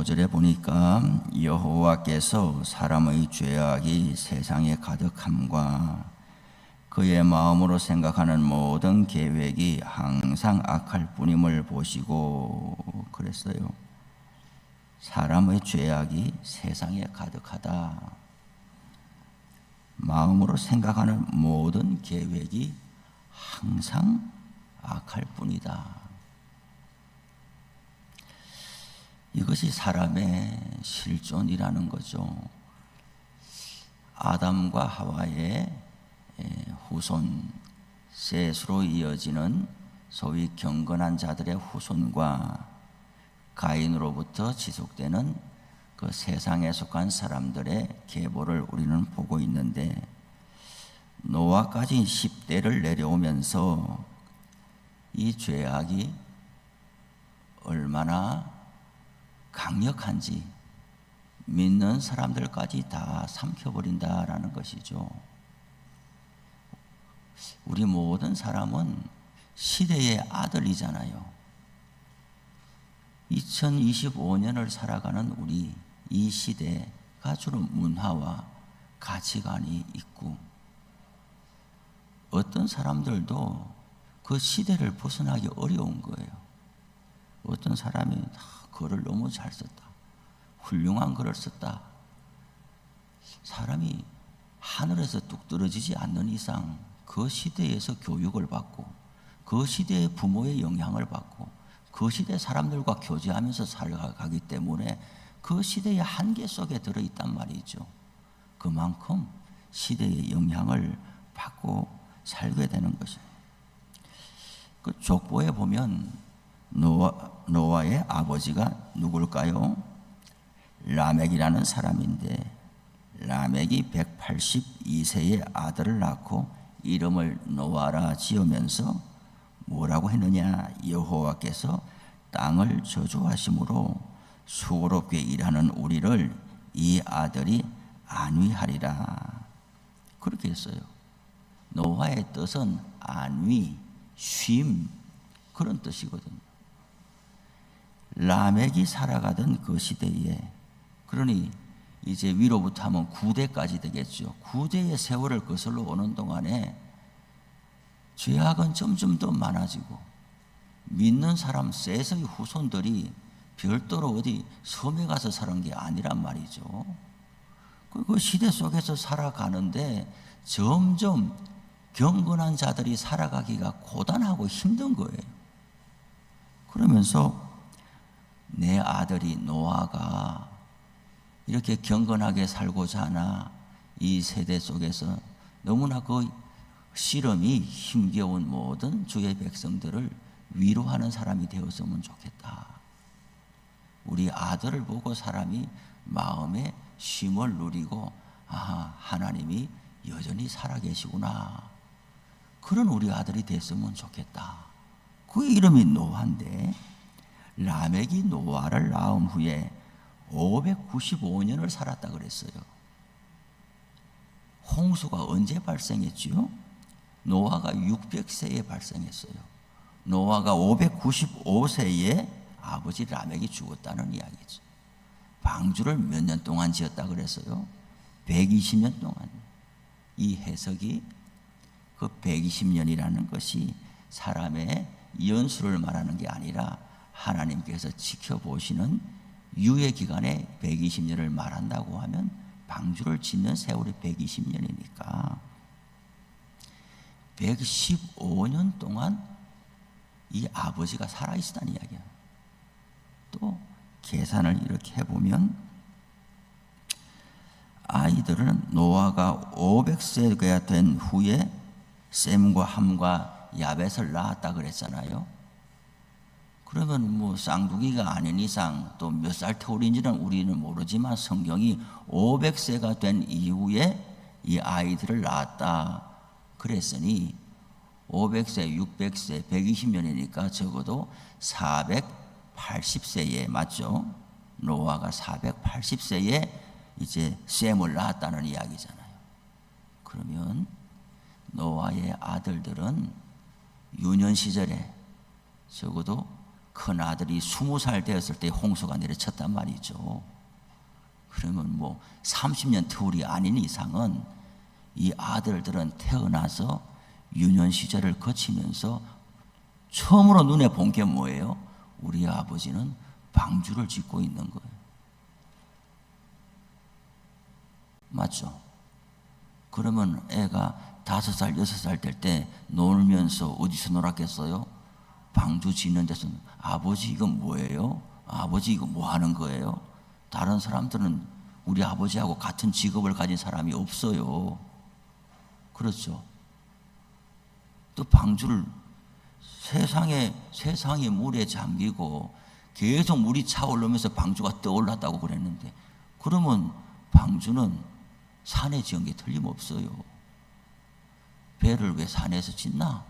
15절에 보니까 여호와께서 사람의 죄악이 세상에 가득함과 그의 마음으로 생각하는 모든 계획이 항상 악할 뿐임을 보시고 그랬어요. 사람의 죄악이 세상에 가득하다. 마음으로 생각하는 모든 계획이 항상 악할 뿐이다. 이것이 사람의 실존이라는 거죠. 아담과 하와의 후손, 셋으로 이어지는 소위 경건한 자들의 후손과 가인으로부터 지속되는 그 세상에 속한 사람들의 계보를 우리는 보고 있는데 노아까지 10대를 내려오면서 이 죄악이 얼마나 강력한지 믿는 사람들까지 다 삼켜버린다라는 것이죠. 우리 모든 사람은 시대의 아들이잖아요. 2025년을 살아가는 우리 이 시대가 주는 문화와 가치관이 있고 어떤 사람들도 그 시대를 벗어나기 어려운 거예요. 어떤 사람이 글을 너무 잘 썼다. 훌륭한 글을 썼다. 사람이 하늘에서 뚝 떨어지지 않는 이상 그 시대에서 교육을 받고 그 시대의 부모의 영향을 받고 그 시대 사람들과 교제하면서 살아가기 때문에 그 시대의 한계 속에 들어있단 말이죠. 그만큼 시대의 영향을 받고 살게 되는 것이에요. 그 족보에 보면 노아, 노아의 아버지가 누굴까요? 라멕이라는 사람인데 라멕이 182세의 아들을 낳고 이름을 노아라 지으면서 뭐라고 했느냐? 여호와께서 땅을 저주하심으로 수고롭게 일하는 우리를 이 아들이 안위하리라. 그렇게 했어요. 노아의 뜻은 안위, 쉼 그런 뜻이거든요. 라멕이 살아가던 그 시대에 그러니 이제 위로부터 하면 구대까지 되겠죠. 구대의 세월을 거슬러 오는 동안에 죄악은 점점 더 많아지고 믿는 사람 셋의 후손들이 별도로 어디 섬에 가서 사는 게 아니란 말이죠. 그 시대 속에서 살아가는데 점점 경건한 자들이 살아가기가 고단하고 힘든 거예요. 그러면서 내 아들이 노아가 이렇게 경건하게 살고자 하나 이 세대 속에서 너무나 그 실험이 힘겨운 모든 주의 백성들을 위로하는 사람이 되었으면 좋겠다. 우리 아들을 보고 사람이 마음에 쉼을 누리고 아 하나님이 여전히 살아계시구나. 그런 우리 아들이 됐으면 좋겠다. 그 이름이 노아인데 라멕이 노아를 낳은 후에 595년을 살았다 그랬어요. 홍수가 언제 발생했지요? 노아가 600세에 발생했어요. 노아가 595세에 아버지 라멕이 죽었다는 이야기죠. 방주를 몇 년 동안 지었다 그랬어요? 120년 동안. 이 해석이 그 120년이라는 것이 사람의 연수를 말하는 게 아니라 하나님께서 지켜보시는 유예 기간에 120년을 말한다고 하면 방주를 짓는 세월이 120년이니까 115년 동안 이 아버지가 살아 있었다는 이야기야. 또 계산을 이렇게 해보면 아이들은 노아가 500세가 된 후에 셈과 함과 야벳을 낳았다 그랬잖아요. 그러면 뭐 쌍둥이가 아닌 이상 또 몇 살 터울인지는 우리는 모르지만 성경이 500세가 된 이후에 이 아이들을 낳았다 그랬으니 500세, 600세, 120년이니까 적어도 480세에 맞죠? 노아가 480세에 이제 셈을 낳았다는 이야기잖아요. 그러면 노아의 아들들은 유년 시절에 적어도 큰 아들이 스무 살 되었을 때 홍수가 내려쳤단 말이죠. 그러면 뭐 30년 터울이 아닌 이상은 이 아들들은 태어나서 유년 시절을 거치면서 처음으로 눈에 본 게 뭐예요? 우리 아버지는 방주를 짓고 있는 거예요. 맞죠? 그러면 애가 다섯 살, 여섯 살 될 때 놀면서 어디서 놀았겠어요? 방주 짓는 데서 아버지 이건 뭐예요? 아버지 이거 뭐 하는 거예요? 다른 사람들은 우리 아버지하고 같은 직업을 가진 사람이 없어요. 그렇죠? 또 방주를 세상에 세상이 물에 잠기고 계속 물이 차오르면서 방주가 떠올랐다고 그랬는데 그러면 방주는 산에 지은 게 틀림없어요. 배를 왜 산에서 짓나?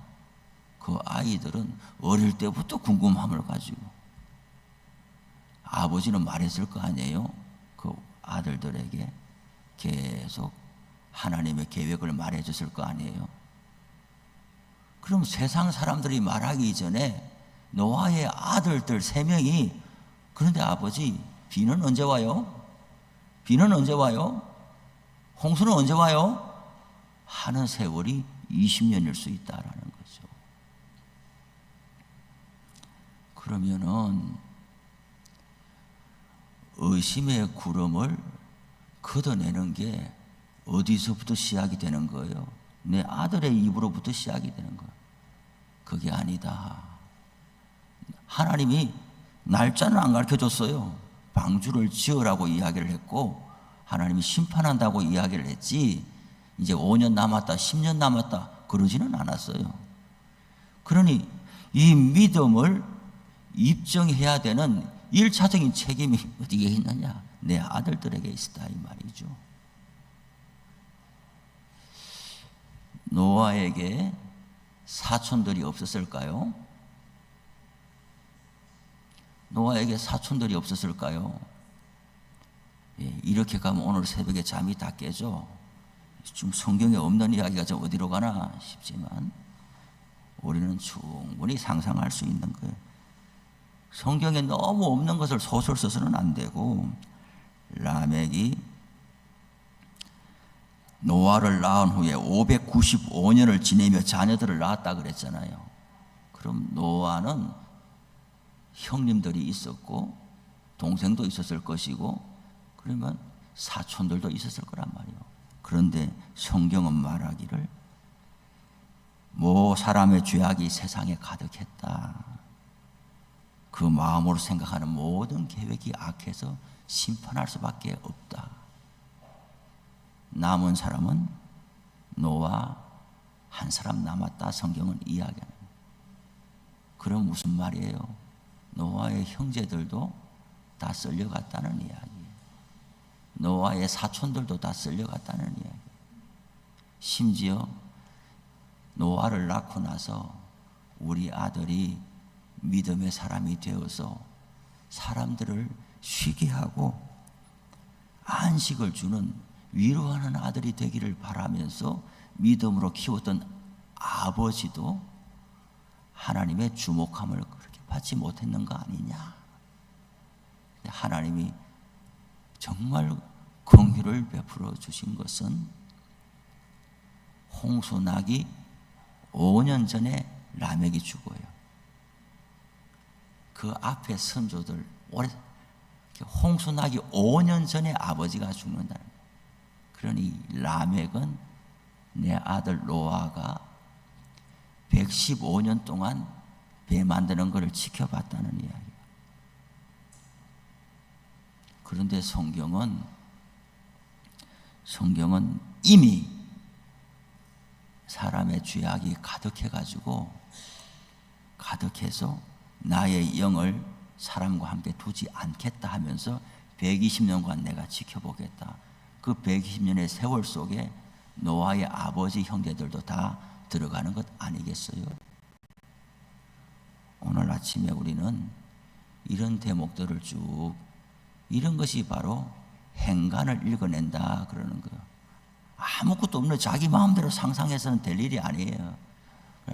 그 아이들은 어릴 때부터 궁금함을 가지고 아버지는 말했을 거 아니에요. 그 아들들에게 계속 하나님의 계획을 말해줬을 거 아니에요. 그럼 세상 사람들이 말하기 전에 노아의 아들들 세 명이 그런데 아버지 비는 언제 와요? 비는 언제 와요? 홍수는 언제 와요? 하는 세월이 20년일 수 있다라는 거죠. 그러면은 의심의 구름을 걷어내는 게 어디서부터 시작이 되는 거예요? 내 아들의 입으로부터 시작이 되는 거예요. 그게 아니다. 하나님이 날짜는 안 가르쳐 줬어요. 방주를 지으라고 이야기를 했고, 하나님이 심판한다고 이야기를 했지, 이제 5년 남았다, 10년 남았다, 그러지는 않았어요. 그러니 이 믿음을 입증해야 되는 1차적인 책임이 어디에 있느냐? 내 아들들에게 있다, 이 말이죠. 노아에게 사촌들이 없었을까요? 노아에게 사촌들이 없었을까요? 예, 이렇게 가면 오늘 새벽에 잠이 다 깨죠. 좀 성경에 없는 이야기가 좀 어디로 가나 싶지만 우리는 충분히 상상할 수 있는 거예요. 성경에 너무 없는 것을 소설 써서는 안 되고 라멕이 노아를 낳은 후에 595년을 지내며 자녀들을 낳았다 그랬잖아요. 그럼 노아는 형님들이 있었고 동생도 있었을 것이고 그러면 사촌들도 있었을 거란 말이에요. 그런데 성경은 말하기를 모 사람의 죄악이 세상에 가득했다. 그 마음으로 생각하는 모든 계획이 악해서 심판할 수밖에 없다. 남은 사람은 노아 한 사람 남았다 성경은 이야기하는 그럼 무슨 말이에요? 노아의 형제들도 다 쓸려갔다는 이야기예요. 노아의 사촌들도 다 쓸려갔다는 이야기. 심지어 노아를 낳고 나서 우리 아들이 믿음의 사람이 되어서 사람들을 쉬게 하고 안식을 주는 위로하는 아들이 되기를 바라면서 믿음으로 키웠던 아버지도 하나님의 주목함을 그렇게 받지 못했는 거 아니냐. 하나님이 정말 긍휼을 베풀어 주신 것은 홍수 나기 5년 전에 라멕이 죽어요. 그 앞에 선조들 오래 홍수 나기 5년 전에 아버지가 거예요. 그러니 라멕은 내 아들 노아가 115년 동안 배 만드는 것을 지켜봤다는 이야기. 그런데 성경은 성경은 이미 사람의 죄악이 가득해 가지고 가득해서 나의 영을 사람과 함께 두지 않겠다 하면서 120년간 내가 지켜보겠다. 그 120년의 세월 속에 노아의 아버지 형제들도 다 들어가는 것 아니겠어요? 오늘 아침에 우리는 이런 대목들을 쭉 이런 것이 바로 행간을 읽어낸다 그러는 거예요. 아무것도 없는 자기 마음대로 상상해서는 될 일이 아니에요.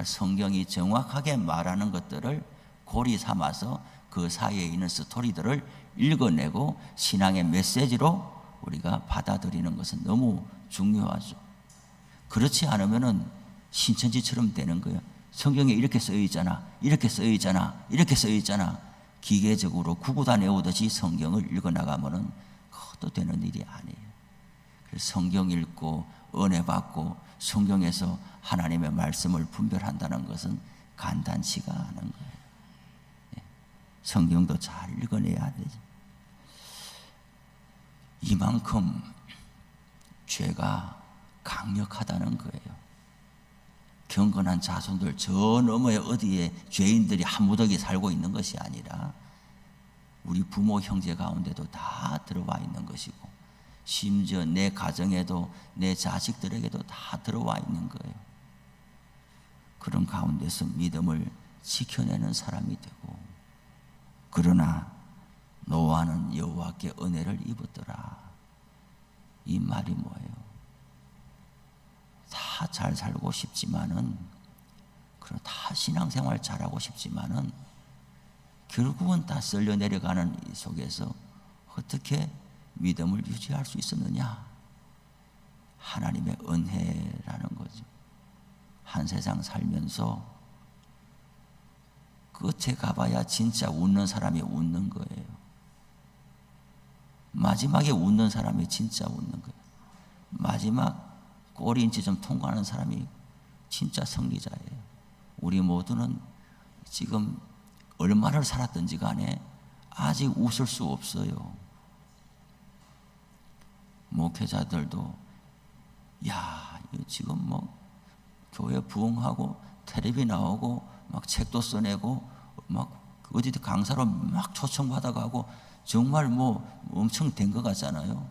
성경이 정확하게 말하는 것들을 고리 삼아서 그 사이에 있는 스토리들을 읽어내고 신앙의 메시지로 우리가 받아들이는 것은 너무 중요하죠. 그렇지 않으면은 신천지처럼 되는 거예요. 성경에 이렇게 쓰여 있잖아. 이렇게 쓰여 있잖아. 이렇게 쓰여 있잖아. 기계적으로 구구단 외우듯이 성경을 읽어 나가면은 그것도 되는 일이 아니에요. 그래서 성경 읽고 은혜 받고 성경에서 하나님의 말씀을 분별한다는 것은 간단치가 않은 거예요. 예. 성경도 잘 읽어내야 되죠. 이만큼 죄가 강력하다는 거예요. 경건한 자손들 저 너머에 어디에 죄인들이 한 무더기 살고 있는 것이 아니라 우리 부모 형제 가운데도 다 들어와 있는 것이고 심지어 내 가정에도 내 자식들에게도 다 들어와 있는 거예요. 그런 가운데서 믿음을 지켜내는 사람이 되고 그러나 노아는 여호와께 은혜를 입었더라. 이 말이 뭐예요? 다 잘 살고 싶지만은 그런 다 신앙생활 잘하고 싶지만은 결국은 다 쓸려 내려가는 이 속에서 어떻게 믿음을 유지할 수 있었느냐? 하나님의 은혜라는 거죠. 한 세상 살면서 끝에 가봐야 진짜 웃는 사람이 웃는 거예요. 마지막에 웃는 사람이 진짜 웃는 거예요. 마지막 꼬리인지 좀 통과하는 사람이 진짜 승리자예요. 우리 모두는 지금 얼마를 살았든지 간에 아직 웃을 수 없어요. 목회자들도 야 지금 뭐 교회 부흥하고 텔레비 나오고 막 책도 써내고 막 어디 강사로 막 초청받아가고 정말 뭐 엄청 된 것 같잖아요.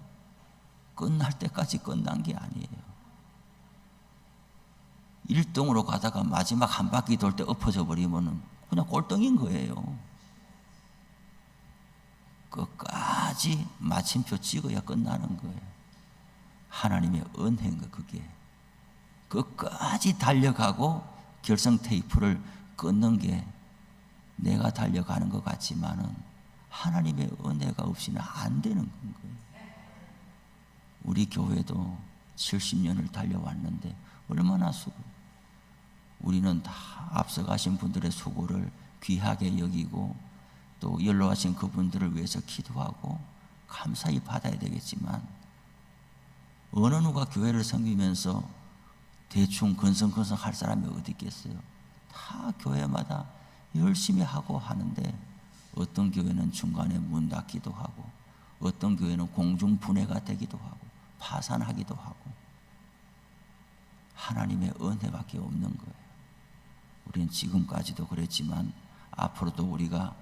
끝날 때까지 끝난 게 아니에요. 1등으로 가다가 마지막 한 바퀴 돌 때 엎어져 버리면 그냥 꼴등인 거예요. 끝까지 마침표 찍어야 끝나는 거예요. 하나님의 은혜인 거 그게. 끝까지 달려가고 결성 테이프를 끊는 게 내가 달려가는 것 같지만은 하나님의 은혜가 없이는 안 되는 거예요. 우리 교회도 70년을 달려왔는데 얼마나 수고. 우리는 다 앞서가신 분들의 수고를 귀하게 여기고 또 연로하신 그분들을 위해서 기도하고 감사히 받아야 되겠지만 어느 누가 교회를 섬기면서 대충 건성건성 할 사람이 어디 있겠어요? 다 교회마다 열심히 하고 하는데 어떤 교회는 중간에 문 닫기도 하고 어떤 교회는 공중 분해가 되기도 하고 파산하기도 하고 하나님의 은혜밖에 없는 거예요. 우리는 지금까지도 그랬지만 앞으로도 우리가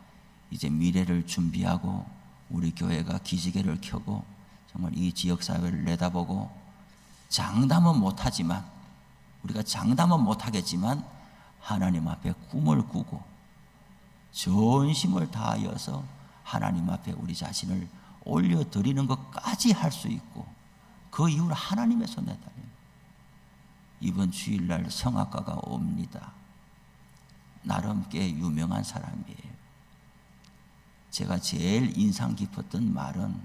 이제 미래를 준비하고 우리 교회가 기지개를 켜고 정말 이 지역 사회를 내다보고 장담은 못하지만 우리가 장담은 못하겠지만 하나님 앞에 꿈을 꾸고 전심을 다하여서 하나님 앞에 우리 자신을 올려드리는 것까지 할 수 있고 그 이후로 하나님의 손에 달려 이번 주일날 성악가가 옵니다. 나름 꽤 유명한 사람이에요. 제가 제일 인상 깊었던 말은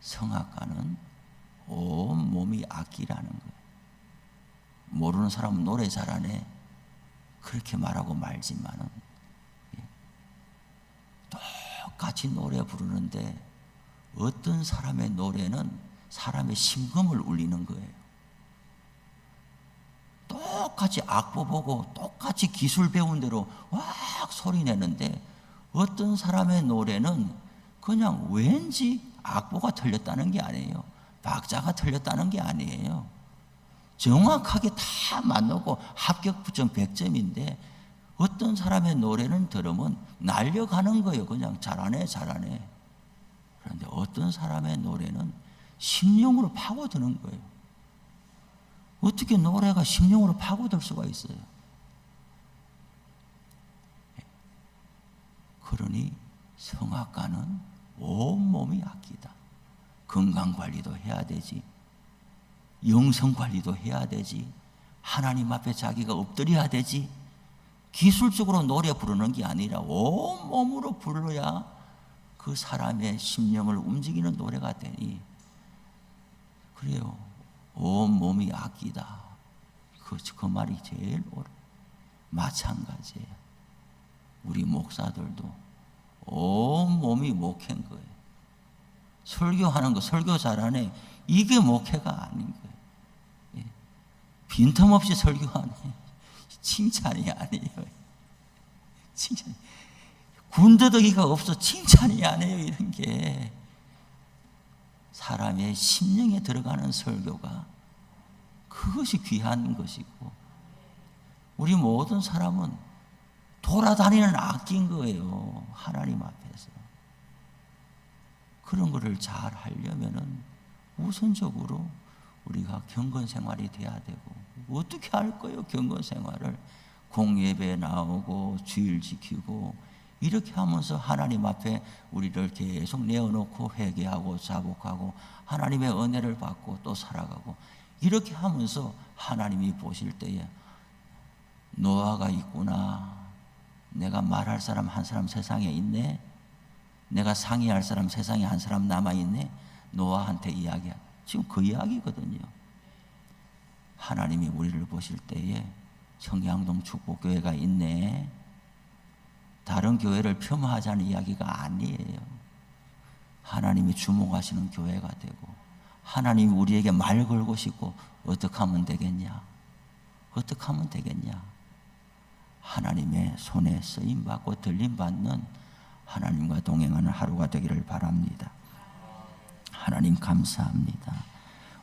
성악가는 온 몸이 악기라는 거예요. 모르는 사람은 노래 잘하네. 그렇게 말하고 말지만은 예. 똑 같이 노래 부르는데 어떤 사람의 노래는 사람의 심금을 울리는 거예요. 똑같이 악보 보고 똑같이 기술 배운 대로 왁 소리 내는데 어떤 사람의 노래는 그냥 왠지 악보가 틀렸다는 게 아니에요. 박자가 틀렸다는 게 아니에요. 정확하게 다 맞놓고 합격 부점 100점인데 어떤 사람의 노래는 들으면 날려가는 거예요. 그냥 잘하네, 잘하네. 그런데 어떤 사람의 노래는 심령으로 파고드는 거예요. 어떻게 노래가 심령으로 파고들 수가 있어요? 그러니 성악가는 온몸이 악기다. 건강 관리도 해야 되지. 영성 관리도 해야 되지. 하나님 앞에 자기가 엎드려야 되지. 기술적으로 노래 부르는 게 아니라 온 몸으로 불러야 그 사람의 심령을 움직이는 노래가 되니 그래요. 온 몸이 악기다. 그, 그 말이 제일 옳아. 마찬가지예요. 우리 목사들도 온 몸이 목회인 거예요. 설교하는 거, 설교 잘하네. 이게 목회가 아닌 거예요. 예. 빈틈없이 설교하네. 칭찬이 아니에요. 칭찬. 군더더기가 없어 칭찬이 아니에요. 이런 게. 사람의 심령에 들어가는 설교가 그것이 귀한 것이고 우리 모든 사람은 돌아다니는 악기인 거예요. 하나님 앞에서. 그런 거를 잘 하려면은 우선적으로 우리가 경건 생활이 돼야 되고 어떻게 할 거예요? 경건 생활을 공예배 나오고 주일 지키고 이렇게 하면서 하나님 앞에 우리를 계속 내어놓고 회개하고 자복하고 하나님의 은혜를 받고 또 살아가고 이렇게 하면서 하나님이 보실 때에 노아가 있구나. 내가 말할 사람 한 사람 세상에 있네. 내가 상의할 사람 세상에 한 사람 남아 있네. 노아한테 이야기야. 지금 그 이야기거든요. 하나님이 우리를 보실 때에 청양동 축복교회가 있네. 다른 교회를 폄하하자는 이야기가 아니에요. 하나님이 주목하시는 교회가 되고 하나님이 우리에게 말 걸고 싶고 어떻게 하면 되겠냐? 어떻게 하면 되겠냐? 하나님의 손에 쓰임 받고 들림 받는 하나님과 동행하는 하루가 되기를 바랍니다. 하나님 감사합니다.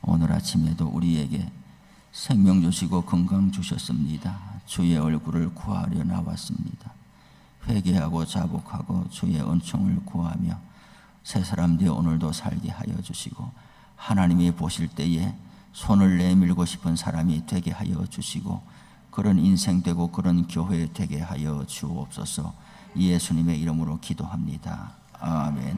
오늘 아침에도 우리에게 생명 주시고 건강 주셨습니다. 주의 얼굴을 구하려 나왔습니다. 회개하고 자복하고 주의 은총을 구하며 새 사람 되어 오늘도 살게 하여 주시고 하나님이 보실 때에 손을 내밀고 싶은 사람이 되게 하여 주시고 그런 인생 되고 그런 교회 되게 하여 주옵소서 예수님의 이름으로 기도합니다. 아멘.